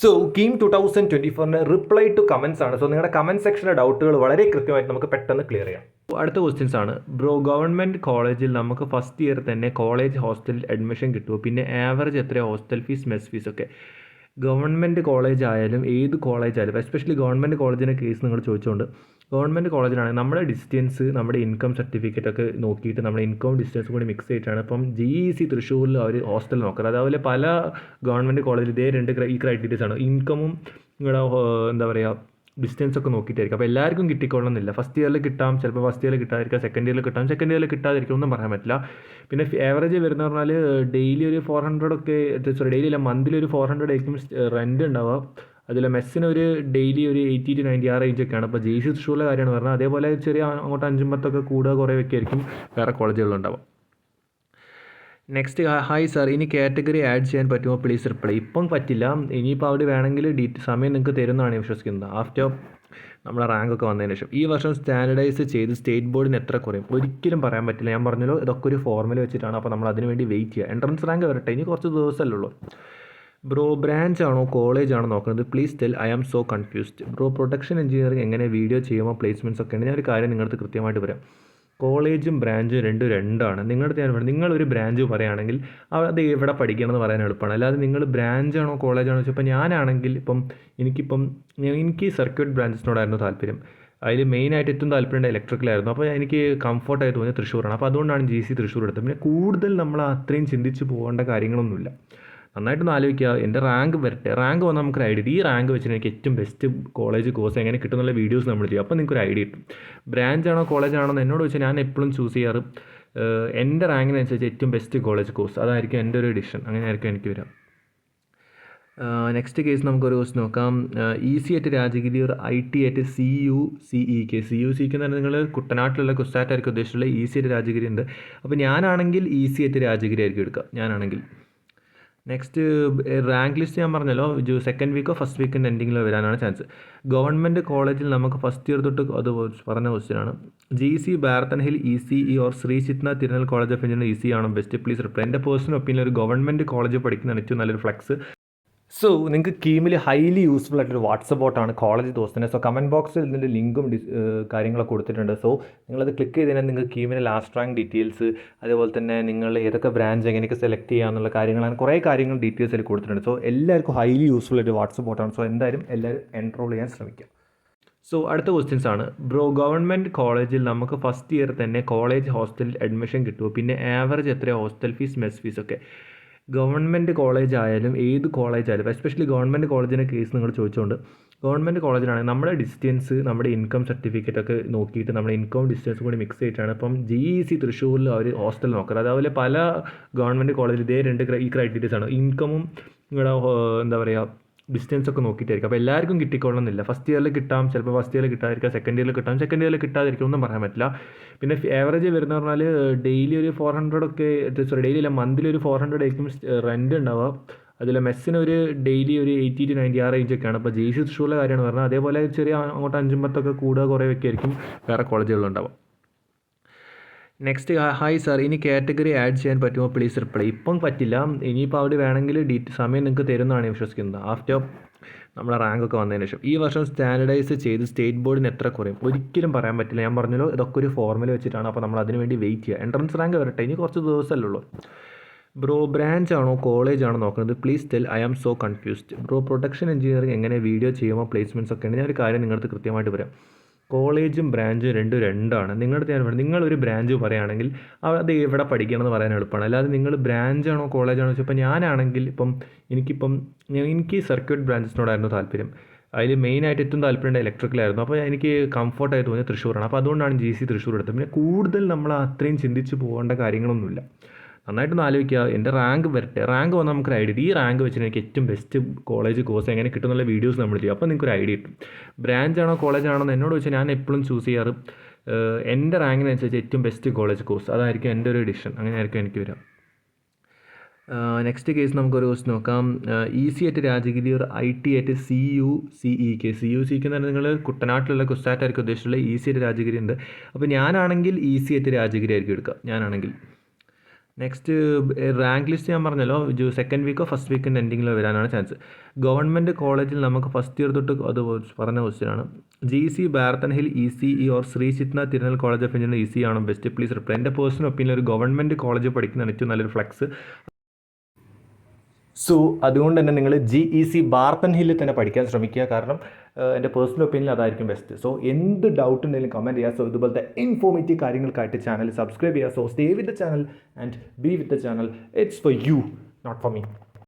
So game two thousand twenty ഫോറിന് reply to comments ആണ്. So നിങ്ങളുടെ comment സെക്ഷനിലെ ഡൗട്ടുകൾ വളരെ കൃത്യമായിട്ട് നമുക്ക് പെട്ടെന്ന് ക്ലിയർ ചെയ്യാം. അടുത്ത ക്വസ്റ്റ്യൻസ് ആണ്. ബ്രോ ഗവൺമെന്റ് കോളേജിൽ നമുക്ക് ഫസ്റ്റ് ഇയർ തന്നെ കോളേജ് ഹോസ്റ്റലിൽ അഡ്മിഷൻ കിട്ടുമോ പിന്നെ ആവറേജ് എത്ര ഹോസ്റ്റൽ ഫീസ് മെസ് ഫീസ് ഒക്കെ. ഗവൺമെന്റ് കോളേജ് ആയാലും ഏത് കോളേജ് ആയാലും എസ്പെഷ്യലി ഗവൺമെന്റ് കോളേജിന്റെ കേസ് നിങ്ങൾ ചോദിച്ചുകൊണ്ട് ഗവൺമെന്റ് കോളേജിലാണെങ്കിൽ നമ്മുടെ ഡിസ്റ്റൻസ് നമ്മുടെ ഇൻകം സർട്ടിഫിക്കറ്റ് ഒക്കെ നോക്കിയിട്ട് നമ്മുടെ ഇൻകം ഡിസ്റ്റൻസ് കൂടി മിക്സ് ചെയ്തിട്ടാണ് ഇപ്പം ജി ഇ സി തൃശ്ശൂരിൽ അവർ ഹോസ്റ്റൽ നോക്കുന്നത്. അതേപോലെ പല ഗവൺമെന്റ് കോളേജിൽ ഇതേ രണ്ട് ഈ ക്രൈറ്റീരിയസ് ആണ്. ഇൻകമും നിങ്ങളുടെ എന്താ പറയുക ഡിസ്റ്റൻസ് ഒക്കെ നോക്കിയിട്ടായിരിക്കും. അപ്പോൾ എല്ലാവർക്കും കിട്ടിക്കൊള്ളണമെന്നില്ല. ഫസ്റ്റ് ഇയറിൽ കിട്ടാം ചിലപ്പോൾ ഫസ്റ്റ് ഇയറിൽ കിട്ടാതിരിക്കാം സെക്കൻഡ് ഇയറിൽ കിട്ടാം സെക്കൻഡ് ഇയറിൽ കിട്ടാതിരിക്കും ഒന്നും പറയാൻ പറ്റില്ല. പിന്നെ ആവറേജ് വരുന്ന പറഞ്ഞാൽ ഡെയിലി ഒരു ഫോർ ഹൺഡ്രഡ് ഒക്കെ സോറി ഡെയിലി അല്ല മന്ത്ലി ഒരു ഫോർ ഹൺഡ്രഡ് ആയിരിക്കും റെന്റ് ഉണ്ടാവുക അതിൽ മെസ്സിന് ഒരു ഡെയിലി ഒരു എയ്റ്റി ടു നയന്റി ആ റേഞ്ച് ഒക്കെയാണ്. അപ്പോൾ ജി സി തൃശ്ശൂരിലെ കാര്യമാണ് പറഞ്ഞത്. അതേപോലെ ചെറിയ അങ്ങോട്ട് അഞ്ചും പത്തൊക്കെ കൂടുക കുറേയൊക്കെ ആയിരിക്കും വേറെ കോളേജുകളുണ്ടാവും നെക്സ്റ്റ് ഹായ് സാർ ഇനി കാറ്റഗറി ആഡ് ചെയ്യാൻ പറ്റുമോ? പ്ലീസ് റിപ്ലൈ ഇപ്പം പറ്റില്ല. ഇനിയിപ്പോൾ അവിടെ വേണമെങ്കിൽ ഡീ സമയം നിങ്ങൾക്ക് തരുന്നതാണ് വിശ്വസിക്കുന്നത്. ആഫ്റ്റർ നമ്മുടെ റാങ്ക് ഒക്കെ വന്നതിന് ശേഷം. ഈ വർഷം സ്റ്റാൻഡേർഡൈസ് ചെയ്ത് സ്റ്റേറ്റ് ബോർഡിന് എത്ര കുറയും? ഒരിക്കലും പറയാൻ പറ്റില്ല. ഞാൻ പറഞ്ഞല്ലോ ഇതൊക്കെ ഒരു ഫോർമുല വെച്ചിട്ടാണ്. അപ്പോൾ നമ്മൾ അതിനുവേണ്ടി വെയിറ്റ് ചെയ്യുക. എൻട്രൻസ് റാങ്ക് വരട്ടെ. ഇനി കുറച്ച് ദിവസമല്ലേ ഉള്ളൂ. ബ്രോ ബ്രാഞ്ച് ആണോ കോളേജ് ആണോ നോക്കുന്നത്? Please tell I am so confused bro production engineering എങ്ങനെ വീഡിയോ ചെയ്യുമ്പോൾ പ്ലേസ്മെന്റ്സ് ഒക്കെ ഉണ്ട്? ഞാൻ ഒരു കാര്യം അടുത്ത് കൃത്യമായിട്ട് പറയാം. കോളേജും ബ്രാഞ്ചും രണ്ടും രണ്ടാണ്. നിങ്ങളുടെ ഞാൻ പറയുന്നത് നിങ്ങളൊരു ബ്രാഞ്ച് പറയുകയാണെങ്കിൽ അത് എവിടെ പഠിക്കണം എന്ന് പറയാൻ എളുപ്പമാണ്. അല്ലാതെ നിങ്ങൾ ബ്രാഞ്ചാണോ കോളേജാണോ വെച്ചപ്പോൾ ഞാനാണെങ്കിൽ ഇപ്പം എനിക്കിപ്പം എനിക്ക് സർക്യൂട്ട് ബ്രാഞ്ചസിനോടായിരുന്നു താല്പര്യം. അതിൽ മെയിനായിട്ട് ഏറ്റവും താല്പര്യം ഇലക്ട്രിക്കലായിരുന്നു അപ്പോൾ എനിക്ക് കംഫർട്ടായി തോന്നിയത് തൃശ്ശൂരാണ്. അപ്പോൾ അതുകൊണ്ടാണ് ജി സി തൃശ്ശൂർ എടുത്തത്. പിന്നെ കൂടുതൽ നമ്മൾ അത്രയും ചിന്തിച്ച് പോകേണ്ട കാര്യങ്ങളൊന്നുമില്ല. നന്നായിട്ടൊന്ന് ആലോചിക്കുക. എന്റെ റാങ്ക് വരട്ടെ. റാങ്ക് വന്നാൽ നമുക്കൊരു ഐഡിയ. ഈ റാങ്ക് വെച്ചിട്ട് എനിക്ക് ഏറ്റവും ബെസ്റ്റ് കോളേജ് കോഴ്സ് എങ്ങനെ കിട്ടുന്നുള്ള വീഡിയോസ് നമ്മൾ ചെയ്യും. അപ്പോൾ നിങ്ങൾക്ക് ഒരു ഐഡിയ കിട്ടും. ബ്രാഞ്ച് ആണോ കോളേജ് ആണോ എന്ന് എന്നോട് വെച്ചാൽ ഞാൻ എപ്പോഴും ചൂസ് ചെയ്യാറ് എന്റെ റാങ്കിനനുസരിച്ച് ഏറ്റവും ബെസ്റ്റ് കോളേജ് കോഴ്സ് അതായിരിക്കും എന്റെ ഒരു ഡിസിഷൻ അങ്ങനെ ആയിരിക്കും എനിക്ക് വരാം നെക്സ്റ്റ് കേസ് നമുക്കൊരു ക്വസ്റ്റ് നോക്കാം. ഇ സി ആയിട്ട് രാജഗിരി ഒരു ഐ ടി ആയിട്ട് C U C E K C U സിക്ക് എന്ന് നിങ്ങൾ കുട്ടനാട്ടിലുള്ള കുസ്റ്റാറ്റായിരിക്കും ഉദ്ദേശിച്ചുള്ള ഇ സി ആയിട്ട് രാജഗിരി ഉണ്ട്. അപ്പോൾ ഞാനാണെങ്കിൽ ഇ സി ആയിട്ട് രാജഗിരി ആയിരിക്കും എടുക്കുക. ഞാനാണെങ്കിൽ. നെക്സ്റ്റ് റാങ്ക് ലിസ്റ്റ് ഞാൻ പറഞ്ഞല്ലോ. സെക്കൻഡ് വീക്കോ ഫസ്റ്റ് വീക്കിന്റെ എൻഡിങ്ങിലോ വരാനാണ് ചാൻസ് ഗവൺമെന്റ് കോളേജിൽ നമുക്ക് ഫസ്റ്റ് ഇയർ തൊട്ട് അത് പറഞ്ഞ ക്വസ്റ്റ്യൻ ആണ്. G C Barton Hill E C E or Sree Chithira Thirunal college of engineering E C ആണോ ബെസ്റ്റ് പ്ലീസ് റിപ്ലൈ എന്റെ പേഴ്സണൽ ഒപ്പീനിയൻ ഒരു ഗവൺമെന്റ് കോളേജ് പഠിക്കുന്നതാണ് ഏറ്റവും നല്ലൊരു ഫ്ലെക്സ് സോ നിങ്ങൾക്ക് കീമിൽ ഹൈലി യൂസ്ഫുൾ ആയിട്ടൊരു വാട്സപ്പ് ബോട്ടാണ് കോളേജ് ദോസ്തിനെ. സോ കമന്റ് ബോക്സിൽ ഇതിന്റെ ലിങ്കും കാര്യങ്ങളൊക്കെ കൊടുത്തിട്ടുണ്ട്. സോ നിങ്ങളത് ക്ലിക്ക് ചെയ്ത് കഴിഞ്ഞാൽ നിങ്ങൾക്ക് കീമിന്റെ ലാസ്റ്റ് റാങ്ക് ഡീറ്റെയിൽസ് അതേപോലെ തന്നെ നിങ്ങൾ ഏതൊക്കെ ബ്രാഞ്ച് എങ്ങനെയൊക്കെ സെലക്ട് ചെയ്യാന്നുള്ള കാര്യങ്ങളാണ് കുറേ കാര്യങ്ങൾ ഡീറ്റെയിൽസ് അതിൽ കൊടുത്തിട്ടുണ്ട്. സോ എല്ലാവർക്കും ഹൈലി യൂസ്ഫുൾ ആയിട്ട് വാട്സപ്പ് ബോട്ടാണ് സോ എന്തായാലും എല്ലാവരും എൻറോൾ ചെയ്യാൻ ശ്രമിക്കുക സോ അടുത്ത ക്വസ്റ്റ്യൻസ് ആണ്. ബ്രോ ഗവൺമെന്റ് കോളേജിൽ നമുക്ക് ഫസ്റ്റ് ഇയർ തന്നെ കോളേജ് ഹോസ്റ്റലിൽ അഡ്മിഷൻ കിട്ടുമോ? പിന്നെ ആവറേജ് എത്രയാണ് ഹോസ്റ്റൽ ഫീസ് മെസ് ഫീസ് ഒക്കെ. ഗവൺമെന്റ് കോളേജ് ആയാലും ഏത് കോളേജ് ആയാലും എസ്പെഷ്യലി ഗവൺമെന്റ് കോളേജിന്റെ കേസ് നിങ്ങൾ ചോദിച്ചുകൊണ്ട് ഗവൺമെന്റ് കോളേജിലാണെങ്കിൽ നമ്മുടെ ഡിസ്റ്റൻസ് നമ്മുടെ ഇൻകം സർട്ടിഫിക്കറ്റ് ഒക്കെ നോക്കിയിട്ട് നമ്മുടെ ഇൻകം ഡിസ്റ്റൻസ് കൂടി മിക്സ് ചെയ്തിട്ടാണ് ഇപ്പം ജി ഇ സി തൃശ്ശൂരിൽ അവർ ഹോസ്റ്റൽ നോക്കുന്നത്. അതേപോലെ പല ഗവൺമെന്റ് കോളേജിൽ ഇതേ രണ്ട് ഈ ക്രൈറ്റീരിയസ് ആണ്. ഇൻകമും നിങ്ങളുടെ എന്താ പറയുക ഡിസ്റ്റൻസ് ഒക്കെ നോക്കിയിട്ടായിരിക്കും. അപ്പോൾ എല്ലാവർക്കും കിട്ടിക്കൊള്ളണമെന്നില്ല ഫസ്റ്റ് ഇയറിൽ കിട്ടാം ചിലപ്പോൾ ഫസ്റ്റ് ഇയറിൽ കിട്ടാതിരിക്കാം സെക്കൻഡ് ഇയറിൽ കിട്ടാം. സെക്കൻഡ് ഇയറിൽ കിട്ടാതിരിക്കും ഒന്നും പറയാൻ പറ്റില്ല. പിന്നെ ആവറേജ് വരുന്ന പറഞ്ഞാൽ ഡെയിലി ഒരു ഫോർ ഹൺഡ്രഡ് ഒക്കെ സോറി ഡെയിലി അല്ല മന്ത്ലി ഒരു ഫോർ ഹൺഡ്രഡ് ആയിരിക്കും റെന്റ് ഉണ്ടാവുക. അതിൽ മെസ്സിന് ഒരു ഡെയിലി ഒരു എയ്റ്റി ടു നയന്റി ആ റേഞ്ച് ഒക്കെയാണ്. അപ്പോൾ ജെയ്സ് സി തൃശ്ശൂരിലെ കാര്യമാണ് പറഞ്ഞത്. അതേപോലെ ചെറിയ അങ്ങോട്ട് അഞ്ചും പത്തൊക്കെ കൂടുക കുറേ ഒക്കെ ആയിരിക്കും. വേറെ കോളേജുകളുണ്ടാവുക നെക്സ്റ്റ് ഹായ് സാർ ഇനി കാറ്റഗറി ആഡ് ചെയ്യാൻ പറ്റുമോ? പ്ലീസ് റിപ്ലൈ ഇപ്പം പറ്റില്ല. ഇനിയിപ്പോൾ അവിടെ വേണമെങ്കിൽ ഡീ സമയം നിങ്ങൾക്ക് തരുന്നതാണ് വിശ്വസിക്കുന്നത്. ആഫ്റ്റർ നമ്മുടെ റാങ്ക് ഒക്കെ വന്നതിന് ശേഷം. ഈ വർഷം സ്റ്റാൻഡർഡൈസ് ചെയ്ത് സ്റ്റേറ്റ് ബോർഡിന് എത്ര കുറയും? ഒരിക്കലും പറയാൻ പറ്റില്ല. ഞാൻ പറഞ്ഞല്ലോ ഇതൊക്കെ ഒരു ഫോർമുല വെച്ചിട്ടാണ്. അപ്പോൾ നമ്മൾ അതിന് വേണ്ടി വെയിറ്റ് ചെയ്യുക. എൻട്രൻസ് റാങ്ക് വരട്ടെ. ഇനി കുറച്ച് ദിവസമല്ലേ ഉള്ളൂ. ബ്രോ ബ്രാഞ്ച് ആണോ? കോളേജ് ആണോ നോക്കുന്നത്? Please tell I am so confused bro production engineering എങ്ങനെ വീഡിയോ ചെയ്യുമോ? പ്ലേസ്മെന്റ്സ് ഒക്കെ ഉണ്ട്. ഞാൻ ഒരു കാര്യം നിങ്ങളുടെ കൃത്യമായിട്ട് പറയാം. കോളേജും ബ്രാഞ്ചും രണ്ടും രണ്ടാണ്. നിങ്ങളുടെ ഞാൻ പറഞ്ഞു നിങ്ങളൊരു ബ്രാഞ്ച് പറയുകയാണെങ്കിൽ അത് എവിടെ പഠിക്കണം എന്ന് പറയാൻ എളുപ്പമാണ്. അല്ലാതെ നിങ്ങൾ ബ്രാഞ്ചാണോ കോളേജാണോ ചോദിച്ചപ്പോൾ ഞാനാണെങ്കിൽ ഇപ്പം എനിക്കിപ്പം എനിക്ക് സർക്യൂട്ട് ബ്രാഞ്ചസിനോടായിരുന്നു താല്പര്യം. അതിൽ മെയിനായിട്ട് ഏറ്റവും താല്പര്യം ഇലക്ട്രിക്കലായിരുന്നു. അപ്പോൾ എനിക്ക് കംഫർട്ടായി തോന്നിയത് തൃശ്ശൂരാണ്. അപ്പോൾ അതുകൊണ്ടാണ് ജി സി തൃശ്ശൂർ എടുത്തത്. പിന്നെ കൂടുതൽ നമ്മൾ അത്രയും ചിന്തിച്ച് പോകേണ്ട കാര്യങ്ങളൊന്നുമില്ല. നന്നായിട്ടൊന്ന് ആലോചിക്കുക. എന്റെ റാങ്ക് വരട്ടെ. റാങ്ക് വന്നാൽ നമുക്കൊരു ഐഡിയ. ഈ റാങ്ക് വെച്ചിട്ട് എനിക്ക് ഏറ്റവും ബെസ്റ്റ് കോളേജ് കോഴ്സ് എങ്ങനെ കിട്ടും എന്നുള്ള വീഡിയോസ് നമ്മൾ ചെയ്യും. അപ്പോൾ നിങ്ങൾക്ക് ഒരു ഐഡിയ കിട്ടും. ബ്രാഞ്ച് ആണോ കോളേജ് ആണോ എന്ന് എന്നോട് വെച്ചാൽ ഞാൻ എപ്പോഴും ചൂസ് ചെയ്യാറ് എന്റെ റാങ്കിനനുസരിച്ച് ഏറ്റവും ബെസ്റ്റ് കോളേജ് കോഴ്സ് അതായിരിക്കും എന്റെ ഒരു ഡിഷൻ അങ്ങനെ ആയിരിക്കും എനിക്ക് വരാം നെക്സ്റ്റ് കേസ് നമുക്കൊരു ക്വസ്റ്റ് നോക്കാം. ഇ സി ആയിട്ട് രാജഗിരി ഒരു ഐ ടി ആയിട്ട് C U C E K C U C എന്ന് പറഞ്ഞാൽ നിങ്ങൾ കുട്ടനാട്ടിലുള്ള കുസ്റ്റാറ്റായിരിക്കും ഉദ്ദേശിച്ചുള്ള ഇ സി ആയിട്ട് രാജഗിരി ഉണ്ട്. അപ്പോൾ ഞാനാണെങ്കിൽ ഇ സി ആയിട്ട് രാജഗിരി ആയിരിക്കും എടുക്കുക. ഞാനാണെങ്കിൽ. നെക്സ്റ്റ് റാങ്ക് ലിസ്റ്റ് ഞാൻ പറഞ്ഞല്ലോ. സെക്കൻഡ് വീക്കോ ഫസ്റ്റ് വീക്കിന്റെ എൻഡിങ്ങിലോ വരാനാണ് ചാൻസ് ഗവൺമെന്റ് കോളേജിൽ നമുക്ക് ഫസ്റ്റ് ഇയർ തൊട്ട് അത് പറഞ്ഞ ക്വസ്റ്റ്യനാണ് G C Barton Hill E C E or Sree Chitra Thirunal College of Engineer E C ആണോ? ബെസ്റ്റ് പ്ലീസ് റിപ്ലൈ എന്റെ പേഴ്സണൽ ഒപ്പീനിയൻ ഒരു ഗവൺമെന്റ് കോളേജ് പഠിക്കുന്നതാണ് ഏറ്റവും നല്ലൊരു ഫ്ലക്സ് സോ അതുകൊണ്ട് തന്നെ നിങ്ങൾ ജി ഇ സി ബാർത്തൻ ഹില്ലിൽ തന്നെ പഠിക്കാൻ ശ്രമിക്കുക. കാരണം എന്റെ പേഴ്സണൽ ഒപ്പീനിയൻ അതായിരിക്കും ബെസ്റ്റ് സോ എന്ത് ഡൗട്ട് ഉണ്ടെങ്കിലും കമന്റ് ചെയ്യുക. സോ ഇതുപോലത്തെ ഇൻഫോർമേറ്റീവ് കാര്യങ്ങൾക്കായിട്ട് ചാനൽ സബ്സ്ക്രൈബ് ചെയ്യുക. So stay with the channel and be with the channel it's for you not for me